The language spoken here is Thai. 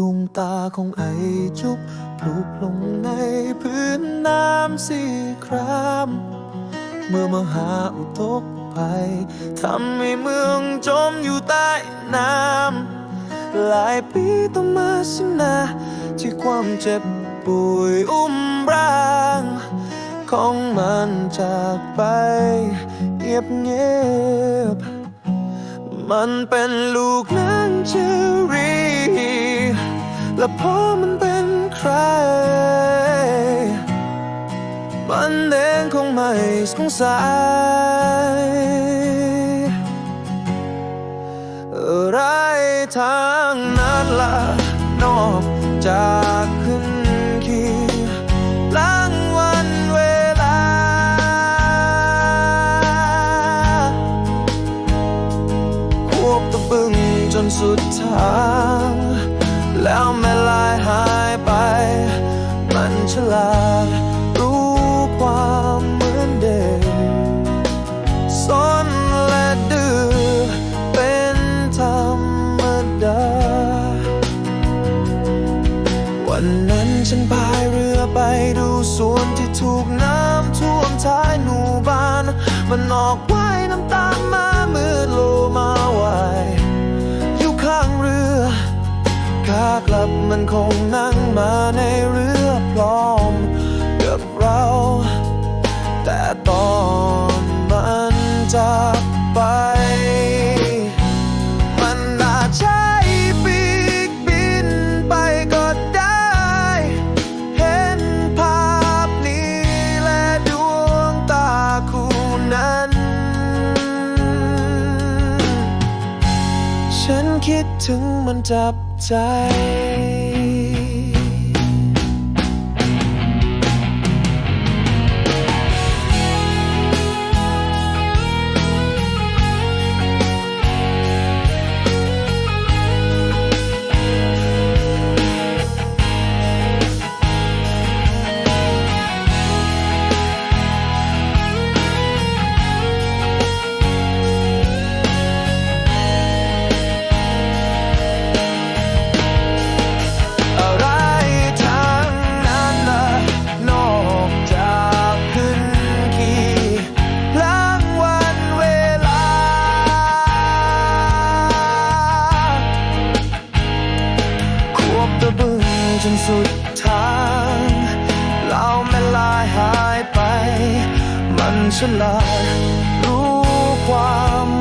ดวงตาของไอจุกปลูกลงในพื้นน้ำสีคราม เมื่อมหาอุทกภัยทำให้เมืองจมอยู่ใต้น้ำ หลายปีต่องมาสินะที่ความเจ็บป่วยอุ้มร่าง ของมันจากไปเงียบเงียบ มันเป็นลูกนางเจอรี เองคงไม่สงสัยอะไรทางนั้นล่ะ นอกจากขึ้นขีล้างวันเวลา ควบตะบึงจนสุดทาง แล้วแม่ลายหา ถูกน้ำท่วมท้ายหนูบ้าน มันออกว่ายน้ำตามมามือโลมาไหวอยู่ข้างเรือขากลับมันคงนั่งมาใน คิดถึงมันจับใจ จนสุดทางแล้วแม่ลายหายไป มันฉลาดรู้ความ